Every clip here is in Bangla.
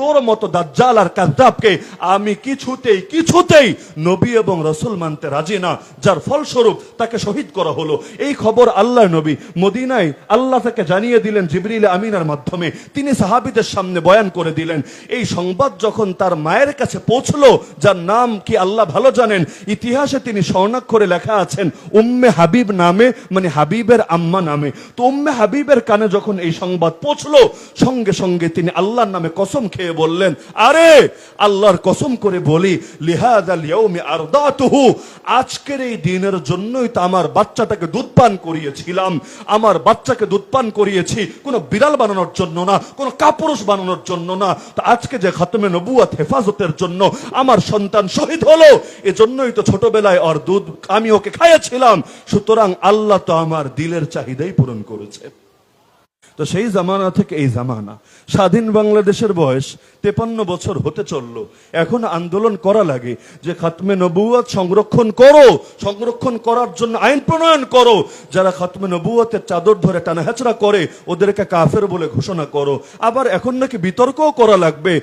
তোর মতো দাজ্জাল আর কাদ্দাবকে আমি কিছুতেই কিছুতেই নবী এবং রসুল মানতে রাজি না, যার ফলস্বরূপ তাকে শহীদ করা হলো। এই খবর আল্লাহ নবী মদিনায় আল্লাহ তাকে জানিয়ে দিলেন জিবরিল আমিনার মাধ্যমে। তিনি সাহাবিদের সামনে বয়ান করে দিলেন, এই সংবাদ যখন তার মায়ের কাছে পৌঁছলো, যার নাম কি আল্লাহ ভালো জানেন, ইতিহাসে তিনি স্বর্ণাক্ষরে লেখা আছেন, উম্মে হাবিব নামে মানে হাবিবের আম্মা নামে। তো উম্মে হাবিবের কানে যখন এই সংবাদ পৌঁছলো, সঙ্গে সঙ্গে তিনি আল্লাহর নামে কসম খেয়ে বললেন, আরে, আল্লাহর কসম করে বলি আজকের এই দিনের জন্যই তো আমার বাচ্চাটাকে দুধ পান করিয়েছিলাম। আমার বাচ্চাকে দুধ পান করিয়েছি কোনো বিড়াল বানানোর জন্য না, কোনো কাপুরুষ বানানোর জন্য না। তো আজকে যে খাতমে নবুয়াত হেফাজতের জন্য আমার সন্তান শহীদ হলো, এজন্যই তো ছোটবেলায় ওর দুধ আমি ওকে খাইয়েছিলাম। সুতরাং আল্লাহ তো আমার দিলের চাহিদাই পূরণ করেছে। তো সেই জামানা থেকে এই জামানা। স্বাধীন বাংলাদেশের বয়স তেপান্ন বছর হতে চলল। এখন আন্দোলন করা লাগে যে খাতমে নবুয়াত সংরক্ষণ করো, সংরক্ষণ করার জন্য আইন প্রণয়ন করো। যারা খাতমে নবুয়াতের চাদর ধরে টানা হেঁচড়া করে, ওদেরকে কাফের বলে ঘোষণা করো। আবার এখন নাকি বিতর্কও করা লাগবে।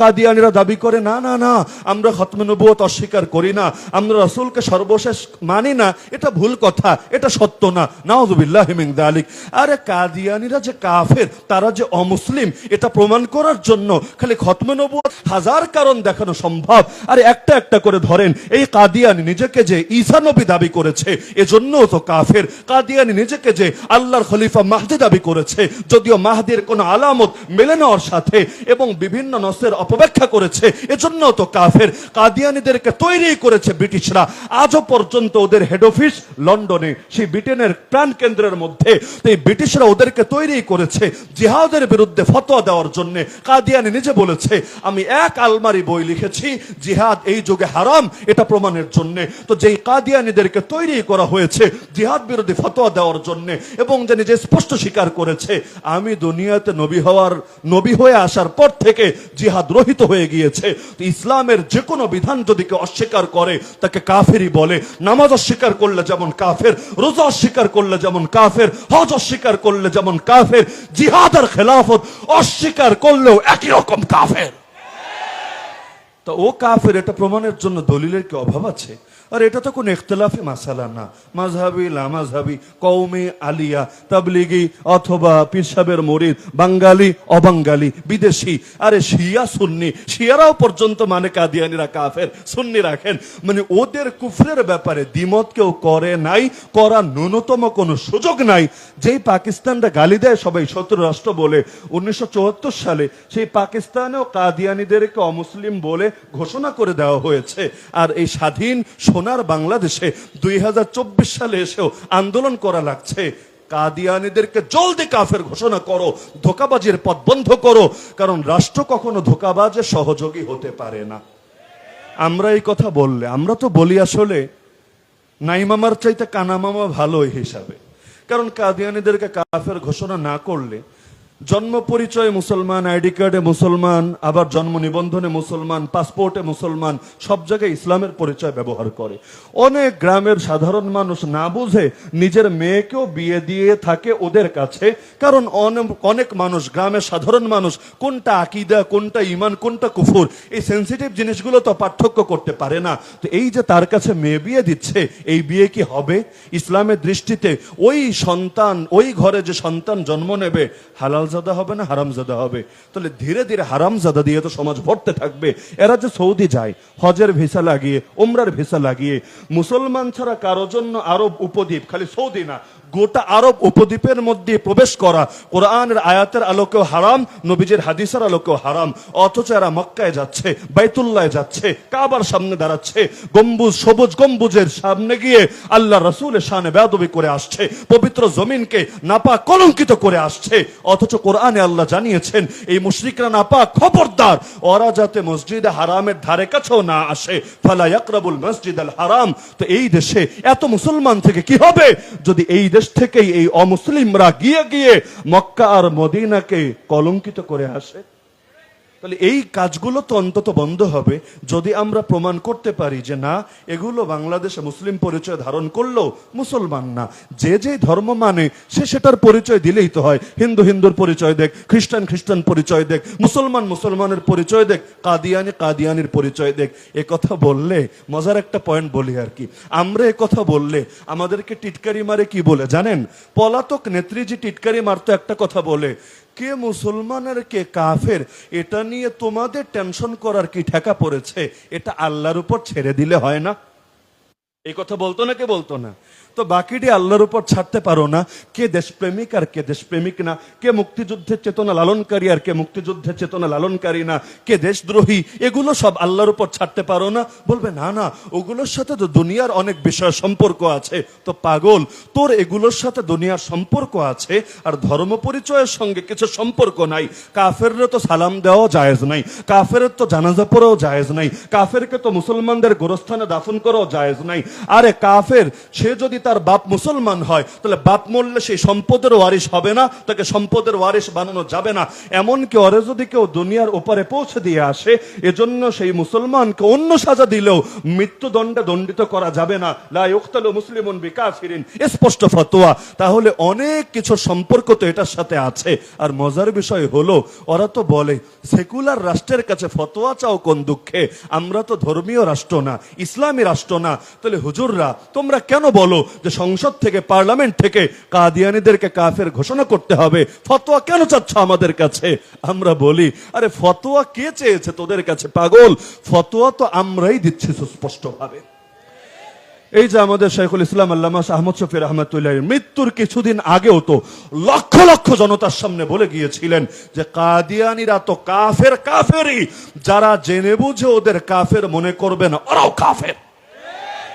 কাদিয়ানিরা দাবি করে, না না না, আমরা খাতমে নবুয়াত অস্বীকার করি না। আমরা রসুলকে সর্বশেষ মানি না। এটা ভুল কথা, এটা সত্য না। নাউজুবিল্লাহ মিন দালিক আরে কাদিয়ানিরা যে কাফের, তারা যে অমুসলিম, এটা প্রমাণ করার জন্য খালি খতমে নবুয়াত, হাজার কারণ দেখানো সম্ভব। আর একটা একটা করে ধরেন, এই কাদিয়ানি নিজেকে যে ঈসা নবী দাবি করেছে এজন্য তো কাফের। কাদিয়ানি নিজেকে যে আল্লাহর খলিফা মাহদি দাবি করেছে, যদিও মাহদির কোনো আলামত মেলে না ওর সাথে এবং বিভিন্ন নসের অপব্যাখ্যা করেছে এজন্য তো কাফের। কাদিয়ানিদেরকে তৈরি করেছে ব্রিটিশরা। আজও পর্যন্ত ওদের হেড অফিস লন্ডনে, সেই ব্রিটেনের প্রাণ কেন্দ্রের মধ্যে এই ব্রিটিশরা ওদেরকে তৈরি করেছে জিহাদের বিরুদ্ধে ফতোয়া দেওয়ার জন্য। কাদিয়ানি নিজে বলেছে, আমি এক আলমারি বই লিখেছি, জিহাদ এই যুগে হারাম, এটা প্রমাণের জন্য। তো যেই কাদিয়ানিদেরকে তৈরি করা হয়েছে জিহাদ বিরোধী ফতোয়া দেওয়ার জন্য এবং যে নিজে স্পষ্ট স্বীকার করেছে, আমি দুনিয়াতে নবী হওয়ার, নবী হয়ে আসার পর থেকে জিহাদ রহিত হয়ে গিয়েছে। ইসলামের যে কোনো বিধান যদি কেউ অস্বীকার করে, তাকে কাফেরই বলে। নামাজ অস্বীকার করলে যেমন কাফের, রোজা অস্বীকার করলে যেমন কাফের, হজ অস্বীকার করলে যেমন কাফের। জিহাদ আর খেলাফত অস্বীকার করলেও একই রকম কাফের। তো ও কাফের, এটা প্রমাণের জন্য দলিলের কি অভাব আছে? আর এটা তো কোনো ইখতলাফি মাসালা না। মাঝহাবি লামাঝহাবি কৌমে আলিয়া, তাবলিগি অথবা পিরসাবের মরিদ বাঙ্গালি অবাঙ্গালি বিদেশি, আরে শিয়া, সুন্নি, শিয়ারাও পর্যন্ত মানে কাদিয়ানিরা কাফের, সুন্নি রাখেন। মানে ওদের কুফরের ব্যাপারে দ্বিমত কেউ করে নাই, করার ন্যূনতম কোনো সুযোগ নাই। যেই পাকিস্তানরা গালি দেয় সবাই শত্রু রাষ্ট্র বলে, উনিশশো চুয়াত্তর সালে সেই পাকিস্তানেও কাদিয়ানিদেরকে অমুসলিম বলে ঘোষণা করে দেওয়া হয়েছে। আর এই স্বাধীন সোনার বাংলাদেশে দুই সালে এসেও আন্দোলন করা লাগছে। কাদিয়ানিদেরকে জলদি কাফের ঘোষণা করো, ধোকাবাজির পথ বন্ধ করো, কারণ রাষ্ট্র কখনো ধোকাবাজের সহযোগী হতে পারে না। আমরা এই কথা বললে, আমরা তো বলি আসলে নাইমামার চাইতে কানামামা ভালো হিসাবে। কারণ কাদিয়ানিদেরকে কাফের ঘোষণা না করলে জন্ম পরিচয়ে মুসলমান, আইডি কার্ডে মুসলমান, আবার জন্ম নিবন্ধনে মুসলমান, পাসপোর্টে মুসলমান, সব জায়গায় ইসলামের পরিচয় ব্যবহার করে। অনেক গ্রামের সাধারণ মানুষ না বুঝে নিজের মেয়েকেও বিয়ে দিয়ে থাকে ওদের কাছে, কারণ অনে- অনেক মানুষ, গ্রামের সাধারণ মানুষ, কোনটা আকিদা, কোনটা ইমান কোনটা কুফুর, এই সেন্সিটিভ জিনিসগুলো তো পার্থক্য করতে পারে না। তো এই যে তার কাছে মেয়ে বিয়ে দিচ্ছে, এই বিয়ে কি হবে? ইসলামের দৃষ্টিতে ওই সন্তান, ওই ঘরে যে সন্তান জন্ম নেবে হালালজাদা হবে না হারামজাদা হবে? তাহলে ধীরে ধীরে হারামজাদা দিয়ে তো সমাজ ভরতে থাকবে। এরা যে সৌদি যায়, হজের ভিসা লাগিয়ে ওমরার ভিসা লাগিয়ে, মুসলমান ছাড়া কারও জন্য আরব উপদ্বীপ খালি সৌদি না গোটা আরব উপদ্বীপের মধ্যে প্রবেশ করা কোরআনের আয়াতের আলোকেও হারাম, নবীজের হাদিসের আলোকেও হারাম। অথচ এরা মক্কায় যাচ্ছে, বাইতুল্লায় যাচ্ছে, কাবার সামনে দাঁড়াচ্ছে, গম্বুজ, সবুজ গম্বুজের সামনে গিয়ে আল্লাহ রসুলের সামনে বেদবি করে আসছে, পবিত্র জমিনকে নাপা কলঙ্কিত করে আসছে। অথচ কোরআনে আল্লাহ জানিয়েছেন, এই মুশরিকরা নাপা খবরদার, ওরা যাতে মসজিদে হারামের ধারে কাছেও না আসে। ফালা ইয়াকরাবুল মসজিদ আল হারাম। তো এই দেশে এত মুসলমান থেকে কি হবে? যদি এই দেশ থেকেই এই অমুসলিমরা গিয়ে গিয়ে মক্কা আর মদিনাকে কলঙ্কিত করে আসে। তাহলে এই কাজগুলো তো অন্তত বন্ধ হবে যদি আমরা প্রমাণ করতে পারি যে না, এগুলো বাংলাদেশে মুসলিম পরিচয় ধারণ করলেও মুসলমান না। যে যে ধর্ম মানে সে সেটার পরিচয় দিলেই তো হয়। হিন্দু হিন্দুর পরিচয় দেখ, খ্রিস্টান খ্রিস্টান পরিচয় দেখ, মুসলমান মুসলমানের পরিচয় দেখ, কাদিয়ানি কাদিয়ানির পরিচয় দেখ। এ কথা বললে, মজার একটা পয়েন্ট বলি আর কি। আমরা এ কথা বললে আমাদেরকে টিটকারি মারে কি বলে জানেন? পলাতক নেত্রী যে টিটকারি মারতো একটা কথা বলে কে মুসলমানের, কে কাফের, এটা নিয়ে তোমাদের টেনশন করার কি ঠেকা পড়েছে? এটা আল্লাহর উপর ছেড়ে দিলে হয় না? এই কথা বলতো না, কে বলতো না? তো বাকিটি আল্লাহর উপর ছাড়তে পারো না, কে দেশপ্রেমিক আর কে দেশপ্রেমিক না, কে মুক্তিযুদ্ধের চেতনা লালনকারী আর কে মুক্তিযুদ্ধের চেতনা লালনকারী না, কে দেশদ্রোহী, এগুলো সব আল্লাহর উপর ছাড়তে পারো না। বলবে, না না, ওগুলোর সাথে তো দুনিয়ার অনেক বিষয় সম্পর্ক আছে। তো পাগল, তোর এগুলোর সাথে দুনিয়ার সম্পর্ক আছে, আর ধর্ম পরিচয়ের সঙ্গে কিছু সম্পর্ক নাই। কাফেররা তো সালাম দেওয়া জায়েজ নাই কাফের তো জানাজা পড়াও জায়েজ নাই, কাফেরকে তো মুসলমানদের গোরস্থানে দাফন করাও জায়েজ নাই আরে কাফের, সে যদি তার বাপ মুসলমান হয়, তাহলে বাপ মরলে সেই সম্পদের ওয়ারিশ হবে না, তাকে সম্পদের ওয়ারিশ বানানো যাবে না। এমনকি ওরে যদি কেউ দুনিয়ার ওপারে পৌঁছে দিয়ে আসে, এজন্য সেই মুসলমানকে অন্য সাজা দিলেও মৃত্যুদণ্ডে দণ্ডিত করা যাবে না। লা ইউক্তালু মুসলিমুন বিকাফিরিন। স্পষ্ট ফতোয়া। তাহলে অনেক কিছু সম্পর্ক তো এটার সাথে আছে। আর মজার বিষয় হলো, ওরা তো বলে, সেকুলার রাষ্ট্রের কাছে ফতোয়া চাও কোন দুঃখে? আমরা তো ধর্মীয় রাষ্ট্র না, ইসলামী রাষ্ট্র না। তাহলে হুজুররা, তোমরা কেন বলো যে সংসদ থেকে, পার্লামেন্ট থেকে কাদিয়ানিদেরকে কাফের ঘোষণা করতে হবে? ফতোয়া কেন চাচ্ছ আমাদের কাছে? আমরা বলি, আরে ফতোয়া কে চেয়েছে তোদের কাছে, পাগল? ফতোয়া তো আমরাই দিচ্ছি সুস্পষ্টভাবে। এই যে আমাদের শেখুল ইসলাম আল্লামা আহমদ শফি রহমতুল্লাহ মৃত্যুর কিছুদিন আগেও তো লক্ষ লক্ষ জনতার সামনে বলে গিয়েছিলেন যে কাদিয়ানিরা তো কাফের কাফেরই, যারা জেনে বুঝে ওদের কাফের মনে করবে না ওরাও কাফের।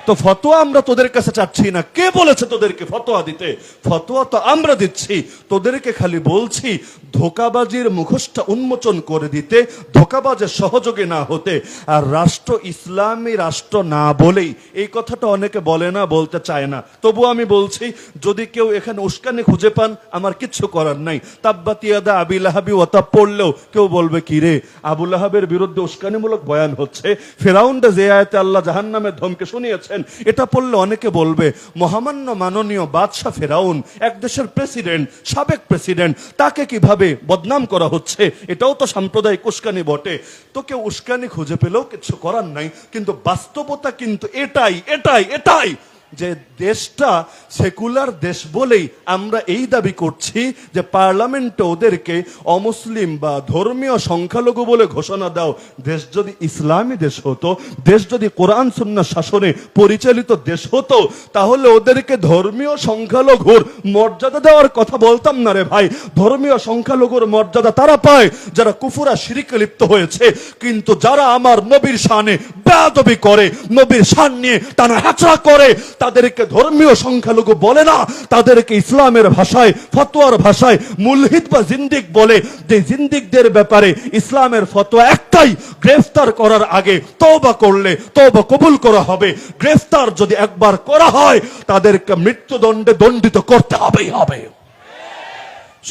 তো ফতোয়া আমরা তোদের কাছে চাচ্ছি না। কে বলেছে তোদেরকে ফতোয়া দিতে? ফতোয়া তো আমরা দিচ্ছি। তোদেরকে খালি বলছি ধোকাবাজির মুখোশটা উন্মোচন করে দিতে, ধোকাবাজের সহযোগী না হতে, আর রাষ্ট্র ইসলামী রাষ্ট্র না বলেই, এই কথাটা অনেকে বলে না, বলতে চায় না। তবু আমি বলছি, যদি কেউ এখানে উস্কানি খুঁজে পান, আমার কিচ্ছু করার নাই। তাব্বাতিয়াদা আবিল আহাবি ওতা পড়লেও কেউ বলবে, কি রে আবুল আহাবের বিরুদ্ধে উস্কানিমূলক বয়ান হচ্ছে। ফেরাউন্ডে যে আয়তে আল্লাহ জাহান্নামের ধমকে শুনিয়েছেন, এটা পড়লে অনেকে বলবে, মহামান্য মাননীয় বাদশাহ ফেরাউন, এক দেশের প্রেসিডেন্ট, সাবেক প্রেসিডেন্ট, তাকে কীভাবে বদনাম করা হচ্ছে, এটাও তো সাম্প্রদায়িক উস্কানি বটে। তো কেউ উস্কানি খুঁজে পেলেও কিছু করার নাই, কিন্তু বাস্তবতা কিন্তু এটাই এটাই এটাই। যে দেশটা সেকুলার দেশ বলেই আমরা এই দাবি করছি যে পার্লামেন্টে ওদেরকে অমুসলিম বা ধর্মীয় সংখ্যালঘু বলে ঘোষণা দাও। দেশ যদি ইসলামী দেশ হতো, দেশ যদি কোরআন সুন্না শাসনে পরিচালিত দেশ হতো, তাহলে ওদেরকে ধর্মীয় সংখ্যালঘুর মর্যাদা দেওয়ার কথা বলতাম না রে ভাই। ধর্মীয় সংখ্যালঘুর মর্যাদা তারা পায় যারা কুফুরা, শিরিকে লিপ্ত হয়েছে। কিন্তু যারা আমার নবীর শানে বেয়াদবি করে, নবীর শান নিয়ে টানা হ্যাচড়া করে, তাদেরকে ধর্মীয় সংখ্যালঘু বলে না, তাদেরকে ইসলামের ভাষায়, ফতোয়ার ভাষায় মুলহিদ বা জিন্দিক বলে যে জিন্দিকদের ব্যাপারে ইসলামের ফতোয়া একটাই, গ্রেফতার করার আগে তওবা করলে তওবা কবুল করা হবে। গ্রেফতার যদি একবার করা হয়, তাদেরকে মৃত্যুদণ্ডে দণ্ডিত করতে হবেই হবে।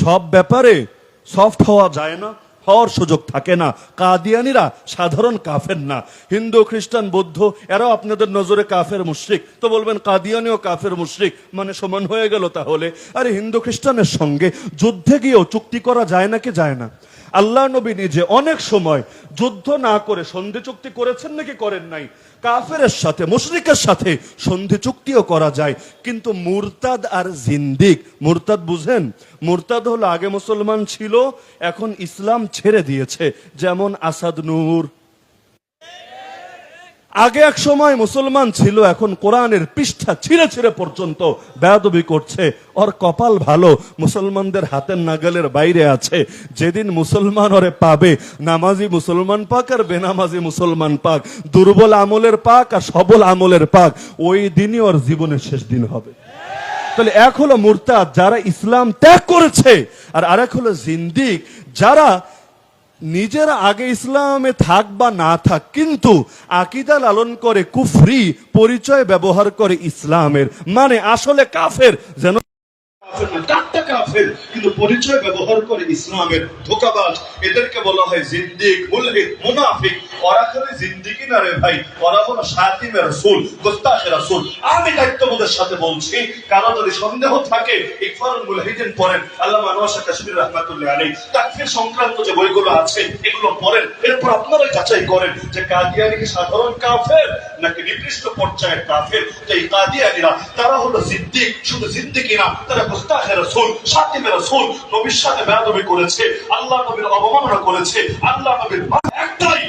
সব ব্যাপারে সফট হওয়া যায় না। হওয়ার সুযোগ থাকে না। কাদিয়ানিরা সাধারণ কাফের না। হিন্দু, খ্রিস্টান, বৌদ্ধ, এরাও আপনাদের নজরে কাফের মুশ্রিক। তো বলবেন, কাদিয়ানিও কাফের মুশ্রিক? মানে সমান হয়ে গেল তাহলে? আরে হিন্দু, খ্রিস্টানের সঙ্গে যুদ্ধে গিয়েও চুক্তি করা যায় নাকি যায় না? আল্লাহ নবী নিজে অনেক সময় যুদ্ধ না করে সন্ধি চুক্তি করেছেন নাকি করেন নাই? কাফেরের সাথে, মুশরিকের সাথে সন্ধি চুক্তিও করা যায়। কিন্তু মুরতাদ আর জিন্দিক, মুরতাদ বুঝেন? মুরতাদ হলো আগে মুসলমান ছিল, এখন ইসলাম ছেড়ে দিয়েছে। যেমন আসাদ নূর আগে এক সময় মুসলমান ছিল, এখন কোরআনের পৃষ্ঠা ছিঁড়ে ছিঁড়ে পর্যন্ত বেয়াদবি করছে। ওর কপাল ভালো, মুসলমানদের হাতের নাগালের বাইরে আছে। যেদিন মুসলমান ওরে পাবে, নামাজি মুসলমান পাক আর বেনামাজি মুসলমান পাক। দুর্বল আমলের পাক আর সবল আমলের পাক। ওই দিনই ওর জীবনের শেষ দিন হবে। তাহলে এক হলো মুরতাদ, যারা ইসলাম ত্যাগ করেছে, আর আরেক হলো জিন্দিক, যারা নিজের আগে ইসলামে থাক বা না থাক, কিন্তু আকিদা লালন করে, কুফরি পরিচয় ব্যবহার করে ইসলামের। মানে আসলে কাফের, যেন পরিচয় ব্যবহার করে ইসলামের ধোকাবাজ। এদেরকে বলা হয় জিন্দিক মুনাফিক। ওরা জিন্দিগি না রে ভাই ওরা গোস্তাখে আমি দায়িত্ববোধের সাথে বলছি, কারও যদি সন্দেহ থাকে ইকফারুল মুলহিদিন পড়েন কাশ্মীর রহমাতুল্লাহ সংক্রান্ত যে বইগুলো আছে, এগুলো পড়েন, এরপর আপনারা যাচাই করেন যে কাদিয়ানি কি সাধারণ কাফের, নাকি পর্যায়ের কাফের। এই কাদিয়ানিরা, তারা হলো জিদ্দিক শুধু না, তারা গুস্তাখে নবীর সাথে করেছে, আল্লাহ নবীর অবমাননা করেছে, আল্লাহ নবীর একটাই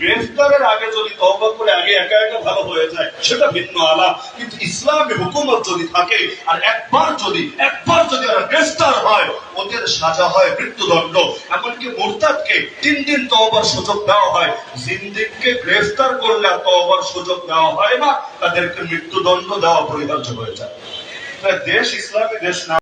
গ্রেফতারের আগে যদি তওবা করে আগে একা একা ভালো হয়ে যায়, সেটা ভিন্ন আলা কিন্তু ইসলামে হুকুমত যদি থাকে, আর একবার যদি একবার যদি ওরা গ্রেফতার হয়, ওদের সাজা হয় মৃত্যুদণ্ড। এমনকি মুরতাদকে তিন দিন তওবার সুযোগ দেওয়া হয়। জিন্দিককে গ্রেফতার করলে আর তওবার সুযোগ দেওয়া হয় না, তাদেরকে মৃত্যুদণ্ড দেওয়া পরিহার্য হয়ে যায়। দেশ ইসলামী দেশ না